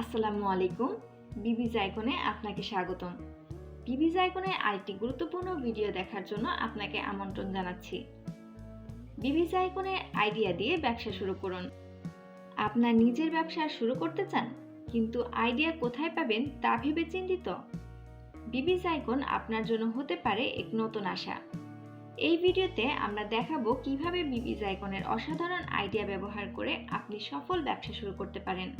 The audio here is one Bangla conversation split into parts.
আসসালামু আলাইকুম, বিবি জাইকনে আপনাকে স্বাগতম। বিবি জাইকনে আরেকটি গুরুত্বপূর্ণ ভিডিও দেখার জন্য আপনাকে আমন্ত্রণ জানাচ্ছি। বিবি জাইকনের আইডিয়া দিয়ে ব্যবসা শুরু করুন। আপনার নিজের ব্যবসা শুরু করতে চান, কিন্তু আইডিয়া কোথায় পাবেন তা ভেবে চিন্তিত? বিবি জাইকন আপনার জন্য হতে পারে এক নতুন আশা। এই ভিডিওতে আমরা দেখাবো কীভাবে বিবি জাইকনের অসাধারণ আইডিয়া ব্যবহার করে আপনি সফল ব্যবসা শুরু করতে পারেন।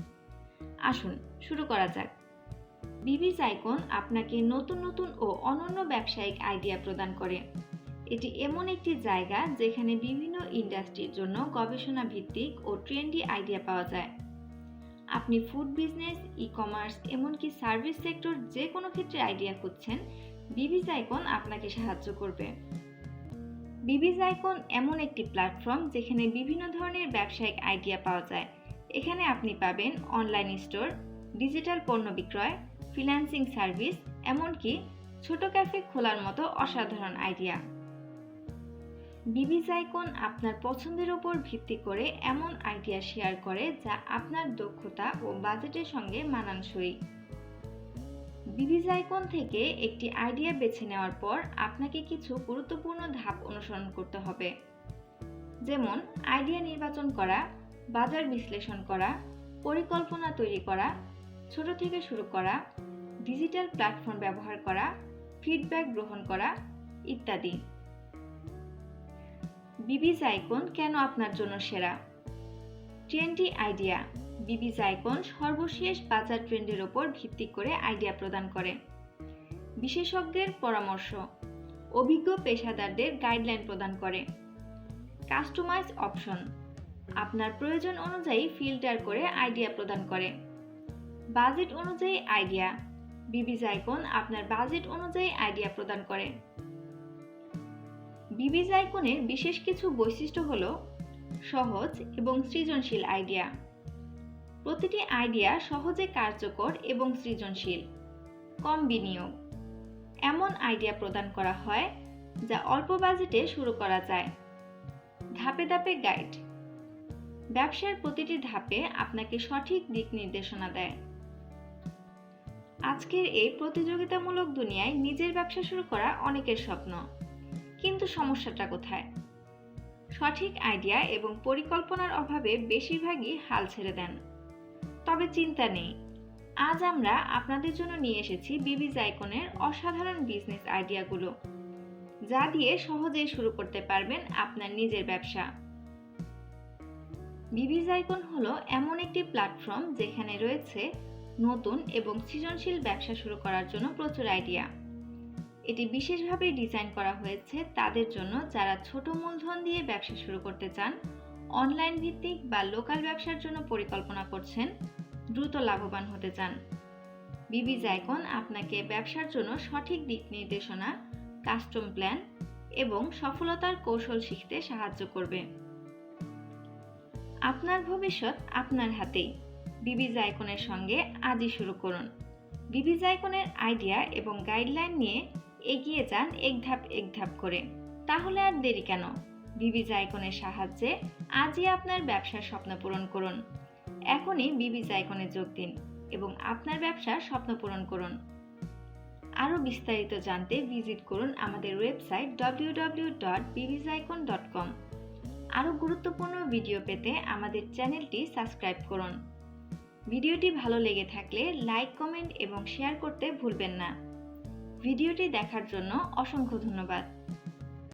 আসুন, শুরু করা যাক। বিবি আইকন আপনাকে নতুন নতুন ও অনন্য ব্যবসায়িক আইডিয়া প্রদান করে। এটি এমন একটি জায়গা যেখানে বিভিন্ন ইন্ডাস্ট্রির জন্য গবেষণা ভিত্তিক ও ট্রেন্ডি আইডিয়া পাওয়া যায়। আপনি ফুড বিজনেস ই কমার্স এমনকি সার্ভিস সেক্টর যে কোনো ক্ষেত্রে আইডিয়া খুঁজছেন বিবিজ আইকন আপনাকে সাহায্য করবে। বিবিজ আইকন এমন একটি প্ল্যাটফর্ম যেখানে বিভিন্ন ধরনের ব্যবসায়িক আইডিয়া পাওয়া যায়। এখানে আপনি পাবেন অনলাইন স্টোর ডিজিটাল পণ্য বিক্রয় ফিন্যান্সিং সার্ভিস এমনকি ছোট ক্যাফে খোলার মতো অসাধারণ আইডিয়া বিবিজ আইকন আপনার পছন্দের উপর ভিত্তি করে এমন আইডিয়া শেয়ার করে যা আপনার দক্ষতা ও বাজেটের সঙ্গে মানানসই। বিবিজ আইকন থেকে একটি আইডিয়া বেছে নেওয়ার পর আপনাকে কিছু গুরুত্বপূর্ণ ধাপ অনুসরণ করতে হবে। যেমন আইডিয়া নির্বাচন করা বাজার বিশ্লেষণ করা, পরিকল্পনা তৈরি করা, ছোট থেকে শুরু করা ডিজিটাল প্ল্যাটফর্ম ব্যবহার করা ফিডব্যাক গ্রহণ করা ইত্যাদি। বিবিজ আইকন কেন আপনার জন্য সেরা? Trendy idea. বিবিজ আইকন সর্বশেষ বাজার ট্রেন্ডের ওপর ভিত্তি করে আইডিয়া প্রদান করে। বিশেষজ্ঞের পরামর্শ। অভিজ্ঞ পেশাদারদের গাইডলাইন প্রদান করে। Customise option. আপনার প্রয়োজন অনুযায়ী ফিল্টার করে আইডিয়া প্রদান করে। বাজেট অনুযায়ী আইডিয়া। বিবিজ আইকন আপনার বাজেট অনুযায়ী আইডিয়া প্রদান করে। বিবিজ আইকনের বিশেষ কিছু বৈশিষ্ট্য হল সহজ এবং সৃজনশীল আইডিয়া। প্রতিটি আইডিয়া সহজে কার্যকর এবং সৃজনশীল। কম বিনিয়োগ। এমন আইডিয়া প্রদান করা হয় যা অল্প বাজেটে শুরু করা যায়। ধাপে ধাপে গাইড। ব্যবসার প্রতিটি ধাপে আপনাকে সঠিক দিক নির্দেশনা দেয়। আজকের এই প্রতিযোগিতামূলক দুনিয়ায় নিজের ব্যবসা শুরু করা অনেকের স্বপ্ন। কিন্তু সমস্যাটা কোথায়? সঠিক আইডিয়া এবং পরিকল্পনার অভাবে বেশিরভাগই হাল ছেড়ে দেন। তবে চিন্তা নেই, আজ আমরা আপনাদের জন্য নিয়ে এসেছি বিবি জাইকনের অসাধারণ বিজনেস আইডিয়াগুলো, যা দিয়ে সহজেই শুরু করতে পারবেন আপনার নিজের ব্যবসা। বিবিজ আইকন হলো এমন একটি প্ল্যাটফর্ম যেখানে রয়েছে নতুন এবং সৃজনশীল ব্যবসা শুরু করার জন্য প্রচুর আইডিয়া। এটি বিশেষভাবে ডিজাইন করা হয়েছে তাদের জন্য যারা ছোট মূলধন দিয়ে ব্যবসা শুরু করতে চান, অনলাইন ভিত্তিক বা লোকাল ব্যবসার জন্য পরিকল্পনা করছেন, দ্রুত লাভবান হতে চান। বিবি জাইকন আপনাকে ব্যবসার জন্য সঠিক দিক নির্দেশনা, কাস্টম প্ল্যান এবং সফলতার কৌশল শিখতে সাহায্য করবে। আপনার ভবিষ্যৎ আপনার হাতেই। বিবি জাইকনের সঙ্গে আজই শুরু করুন। বিবিজ জাইকনের আইডিয়া এবং গাইডলাইন নিয়ে এগিয়ে যান এক ধাপ এক ধাপ করে। তাহলে আর দেরি কেন? বিবি জাইকনের সাহায্যে আজই আপনার ব্যবসার স্বপ্ন পূরণ করুন। এখনই বিবি জাইকনে যোগ দিন এবং আপনার ব্যবসার স্বপ্ন পূরণ করুন। আরও বিস্তারিত জানতে ভিজিট করুন আমাদের ওয়েবসাইট www.bbzaicon.com আরও গুরুত্বপূর্ণ ভিডিও পেতে আমাদের চ্যানেলটি সাবস্ক্রাইব করুন। ভিডিওটি ভালো লেগে থাকলে লাইক, কমেন্ট এবং শেয়ার করতে ভুলবেন না। ভিডিওটি দেখার জন্য অসংখ্য ধন্যবাদ।